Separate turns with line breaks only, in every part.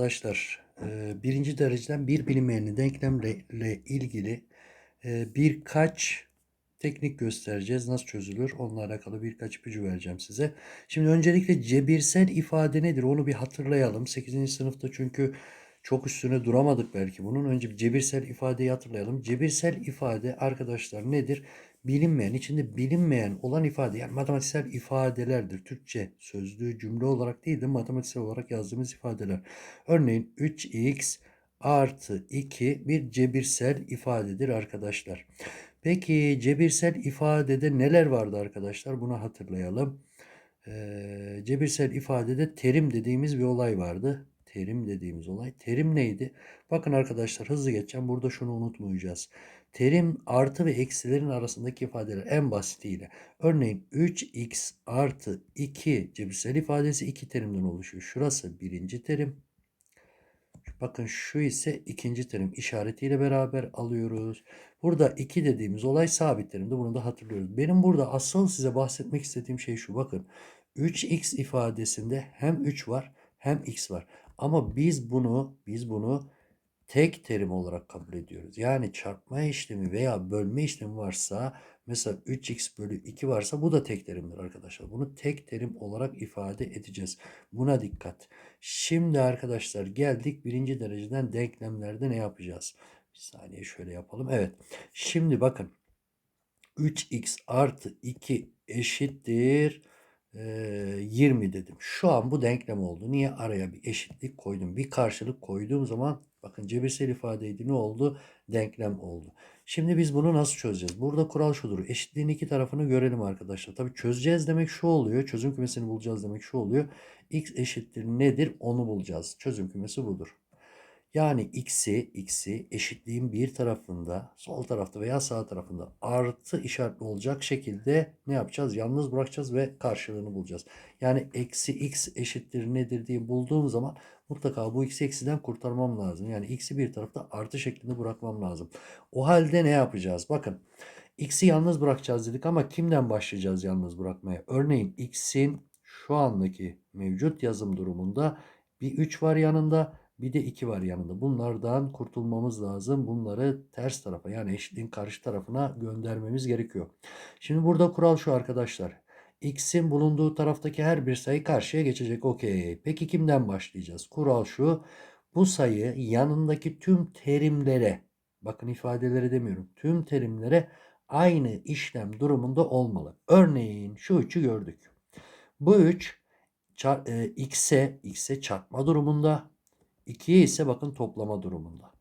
Arkadaşlar, e, birinci dereceden bir bilinmeyenli denklemle ilgili e, birkaç teknik göstereceğiz. Nasıl çözülür? Onunla alakalı birkaç ipucu vereceğim size. Şimdi öncelikle cebirsel ifade nedir? Onu bir hatırlayalım. 8. sınıfta çünkü çok üstüne duramadık belki bunun. Önce bir cebirsel ifadeyi hatırlayalım. Cebirsel ifade arkadaşlar nedir? Bilinmeyen, içinde bilinmeyen olan ifade yani matematiksel ifadelerdir. Türkçe sözlüğü cümle olarak değil de matematiksel olarak yazdığımız ifadeler. Örneğin 3x artı 2 bir cebirsel ifadedir arkadaşlar. Peki cebirsel ifadede neler vardı arkadaşlar? Bunu hatırlayalım. Ee, cebirsel ifadede terim dediğimiz bir olay vardı. Terim dediğimiz olay. Terim neydi? Bakın arkadaşlar hızlı geçeceğim. Burada şunu unutmayacağız. Terim artı ve eksilerin arasındaki ifadeler en basitiyle. Örneğin 3x artı 2 cebirsel ifadesi iki terimden oluşuyor. Şurası birinci terim. Bakın şu ise ikinci terim işaretiyle beraber alıyoruz. Burada 2 dediğimiz olay sabit terimde. Bunu da hatırlıyoruz. Benim burada asıl size bahsetmek istediğim şey şu. Bakın 3x ifadesinde hem 3 var hem x var. Ama biz bunu biz bunu tek terim olarak kabul ediyoruz. Yani çarpma işlemi veya bölme işlemi varsa mesela 3x bölü 2 varsa bu da tek terimdir arkadaşlar. Bunu tek terim olarak ifade edeceğiz. Buna dikkat. Şimdi arkadaşlar geldik birinci dereceden denklemlerde ne yapacağız? Bir saniye şöyle yapalım. Evet. Şimdi bakın 3x artı 2 eşittir 20 dedim. Şu an bu denklem oldu. Niye? Araya bir eşitlik koydum. Bir karşılık koyduğum zaman bakın cebirsel ifadeydi. Ne oldu? Denklem oldu. Şimdi biz bunu nasıl çözeceğiz? Burada kural şudur. Eşitliğin iki tarafını görelim arkadaşlar. Tabii çözeceğiz demek şu oluyor. Çözüm kümesini bulacağız demek şu oluyor. X eşittir nedir? Onu bulacağız. Çözüm kümesi budur. Yani x'i x'i eşitliğin bir tarafında sol tarafta veya sağ tarafında artı işaretli olacak şekilde ne yapacağız? Yalnız bırakacağız ve karşılığını bulacağız. Yani eksi x eşittir nedir diye bulduğum zaman mutlaka bu x'i eksiden kurtarmam lazım. Yani x'i bir tarafta artı şeklinde bırakmam lazım. O halde ne yapacağız? Bakın x'i yalnız bırakacağız dedik ama kimden başlayacağız yalnız bırakmaya? Örneğin x'in şu andaki mevcut yazım durumunda bir 3 var yanında bir de 2 var yanında. Bunlardan kurtulmamız lazım. Bunları ters tarafa yani eşitliğin karşı tarafına göndermemiz gerekiyor. Şimdi burada kural şu arkadaşlar. X'in bulunduğu taraftaki her bir sayı karşıya geçecek. Okey. Peki kimden başlayacağız? Kural şu. Bu sayı yanındaki tüm terimlere bakın ifadeleri demiyorum. Tüm terimlere aynı işlem durumunda olmalı. Örneğin şu 3'ü gördük. Bu 3 e, x'e x'e çarpma durumunda 2'ye ise bakın toplama durumunda.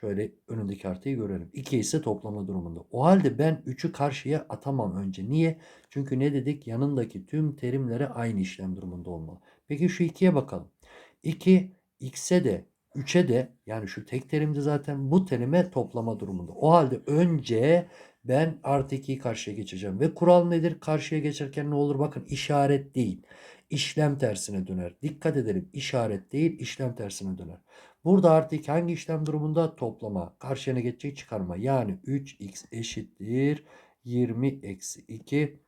Şöyle önündeki artıyı görelim. 2 ise toplama durumunda. O halde ben 3'ü karşıya atamam önce. Niye? Çünkü ne dedik? Yanındaki tüm terimlere aynı işlem durumunda olmalı. Peki şu 2'ye bakalım. 2 x'e de 3'e de yani şu tek terimde zaten bu terime toplama durumunda. O halde önce ben artı 2'yi karşıya geçeceğim. Ve kural nedir? Karşıya geçerken ne olur? Bakın işaret değil işlem tersine döner. Dikkat edelim işaret değil işlem tersine döner. Burada artık hangi işlem durumunda? Toplama. Karşına geçecek çıkarma. Yani 3x eşittir 20 eksi 2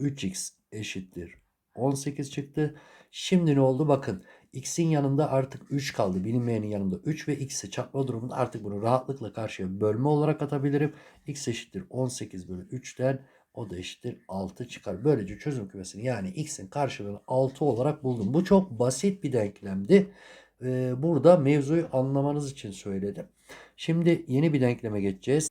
3x eşittir 18 çıktı. Şimdi ne oldu? Bakın x'in yanında artık 3 kaldı. Bilinmeyenin yanında 3 ve x'i çarpma durumunda artık bunu rahatlıkla karşıya bölme olarak atabilirim. x eşittir 18 bölü 3'ten o da eşittir 6 çıkar. Böylece çözüm kümesini yani x'in karşılığını 6 olarak buldum. Bu çok basit bir denklemdi. Ee, burada mevzuyu anlamanız için söyledim. Şimdi yeni bir denkleme geçeceğiz.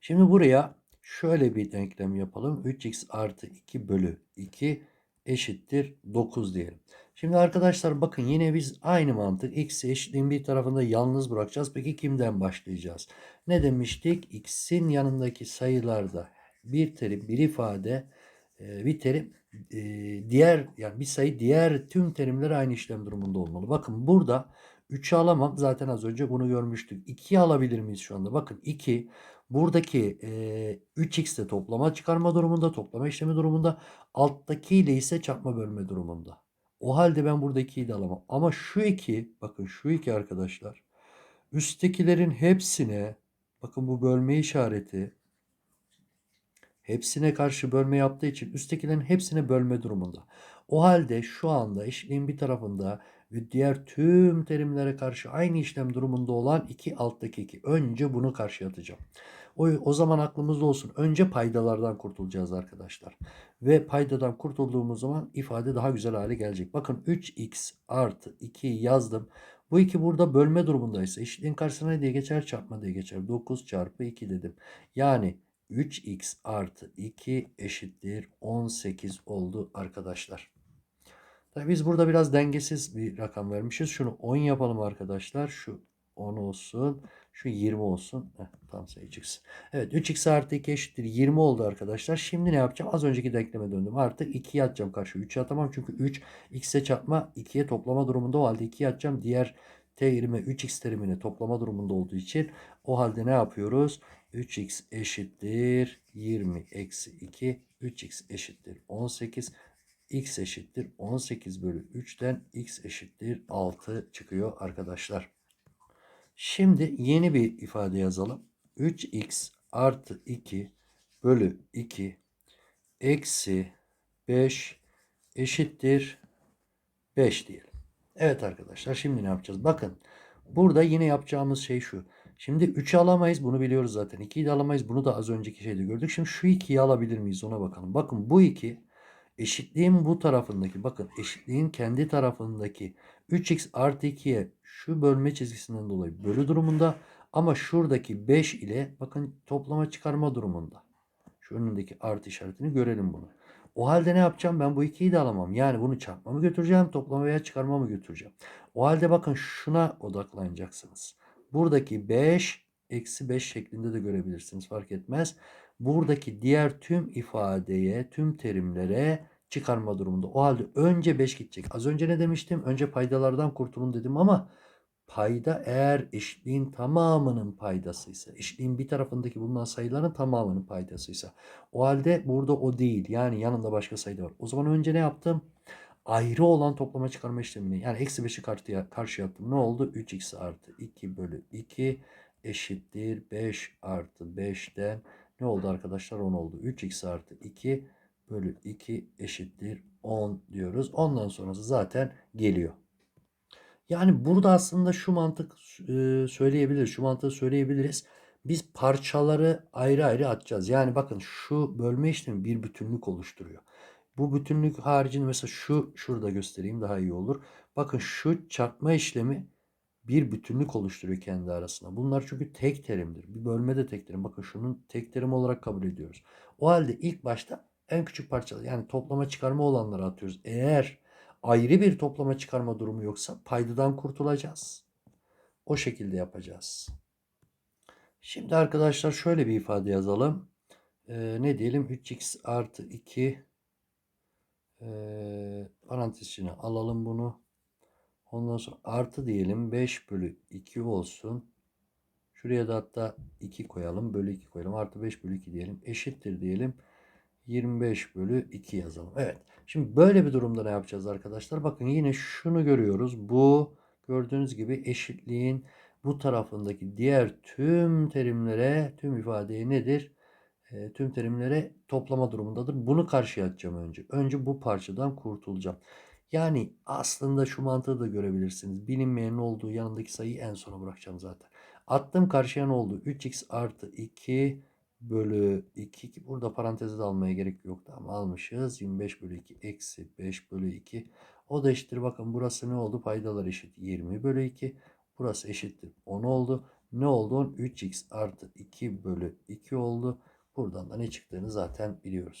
Şimdi buraya şöyle bir denklem yapalım. 3x artı 2 bölü 2 eşittir 9 diyelim. Şimdi arkadaşlar bakın yine biz aynı mantık x'i eşitliğin bir tarafında yalnız bırakacağız. Peki kimden başlayacağız? Ne demiştik? x'in yanındaki sayılarda bir terim, bir ifade, e, bir terim e, diğer yani bir sayı diğer tüm terimler aynı işlem durumunda olmalı. Bakın burada 3'ü alamam. Zaten az önce bunu görmüştük. 2'yi alabilir miyiz şu anda? Bakın 2 buradaki e, 3x de toplama çıkarma durumunda, toplama işlemi durumunda. Alttaki ile ise çarpma bölme durumunda. O halde ben burada 2'yi de alamam. Ama şu 2 bakın şu 2 arkadaşlar üsttekilerin hepsine bakın bu bölme işareti hepsine karşı bölme yaptığı için üsttekilerin hepsine bölme durumunda. O halde şu anda eşitliğin bir tarafında ve diğer tüm terimlere karşı aynı işlem durumunda olan 2 alttaki 2. Önce bunu karşıya atacağım. O, o zaman aklımızda olsun. Önce paydalardan kurtulacağız arkadaşlar. Ve paydadan kurtulduğumuz zaman ifade daha güzel hale gelecek. Bakın 3x artı 2 yazdım. Bu 2 burada bölme durumundaysa eşitliğin karşısına ne diye geçer? Çarpma diye geçer. 9 çarpı 2 dedim. Yani 3x artı 2 eşittir 18 oldu arkadaşlar. Tabii biz burada biraz dengesiz bir rakam vermişiz. Şunu 10 yapalım arkadaşlar. Şu 10 olsun. Şu 20 olsun. Heh, tam sayı çıksın. Evet 3x artı 2 eşittir 20 oldu arkadaşlar. Şimdi ne yapacağım? Az önceki denkleme döndüm. Artı 2'yi atacağım karşı. 3'ü atamam çünkü 3 x'e çarpma 2'ye toplama durumunda o halde 2'yi atacağım. Diğer terime 3x terimini toplama durumunda olduğu için o halde ne yapıyoruz? 3x eşittir 20 eksi 2. 3x eşittir 18 x eşittir 18 bölü 3'ten x eşittir 6 çıkıyor arkadaşlar. Şimdi yeni bir ifade yazalım. 3x artı 2 bölü 2 eksi 5 eşittir 5 diyelim. Evet arkadaşlar şimdi ne yapacağız? Bakın burada yine yapacağımız şey şu. Şimdi 3'ü alamayız bunu biliyoruz zaten. 2'yi de alamayız bunu da az önceki şeyde gördük. Şimdi şu 2'yi alabilir miyiz ona bakalım. Bakın bu 2 eşitliğin bu tarafındaki bakın eşitliğin kendi tarafındaki 3x artı 2'ye şu bölme çizgisinden dolayı bölü durumunda ama şuradaki 5 ile bakın toplama çıkarma durumunda. Şu önündeki artı işaretini görelim bunu. O halde ne yapacağım? Ben bu 2'yi de alamam. Yani bunu çarpma mı götüreceğim, toplama veya çıkarma mı götüreceğim? O halde bakın şuna odaklanacaksınız. Buradaki 5 eksi 5 şeklinde de görebilirsiniz. Fark etmez. Buradaki diğer tüm ifadeye, tüm terimlere çıkarma durumunda. O halde önce 5 gidecek. Az önce ne demiştim? Önce paydalardan kurtulun dedim ama payda eğer eşitliğin tamamının paydasıysa, eşitliğin bir tarafındaki bulunan sayıların tamamının paydasıysa o halde burada o değil. Yani yanında başka sayı da var. O zaman önce ne yaptım? Ayrı olan toplama çıkarma işlemini yani eksi 5'i karşıya, karşıya attım. Ne oldu? 3x artı 2 bölü 2 eşittir 5 artı 5'ten ne oldu arkadaşlar? 10 oldu. 3x artı 2 bölü 2 eşittir 10 diyoruz. Ondan sonrası zaten geliyor. Yani burada aslında şu mantık e, söyleyebiliriz. Şu mantığı söyleyebiliriz. Biz parçaları ayrı ayrı atacağız. Yani bakın şu bölme işlemi bir bütünlük oluşturuyor. Bu bütünlük haricinde mesela şu şurada göstereyim daha iyi olur. Bakın şu çarpma işlemi bir bütünlük oluşturuyor kendi arasında. Bunlar çünkü tek terimdir. Bir bölme de tek terim. Bakın şunun tek terim olarak kabul ediyoruz. O halde ilk başta en küçük parçalar yani toplama çıkarma olanları atıyoruz. Eğer ayrı bir toplama çıkarma durumu yoksa paydadan kurtulacağız. O şekilde yapacağız. Şimdi arkadaşlar şöyle bir ifade yazalım. Ee, ne diyelim? 3x artı 2 ee, parantez içine alalım bunu. Ondan sonra artı diyelim 5 bölü 2 olsun. Şuraya da hatta 2 koyalım. Bölü 2 koyalım. Artı 5 bölü 2 diyelim. Eşittir diyelim. 25 bölü 2 yazalım. Evet. Şimdi böyle bir durumda ne yapacağız arkadaşlar? Bakın yine şunu görüyoruz. Bu gördüğünüz gibi eşitliğin bu tarafındaki diğer tüm terimlere, tüm ifadeye nedir? E, tüm terimlere toplama durumundadır. Bunu karşıya atacağım önce. Önce bu parçadan kurtulacağım. Yani aslında şu mantığı da görebilirsiniz. Bilinmeyenin olduğu yanındaki sayıyı en sona bırakacağım zaten. Attım karşıya ne oldu? 3x artı 2 bölü 2. Burada parantezi de almaya gerek yoktu ama almışız. 25 bölü 2 eksi 5 bölü 2. O da eşittir. Bakın burası ne oldu? Paydalar eşit 20 bölü 2. Burası eşittir 10 oldu. Ne oldu? 3x artı 2 bölü 2 oldu. Buradan da ne çıktığını zaten biliyoruz.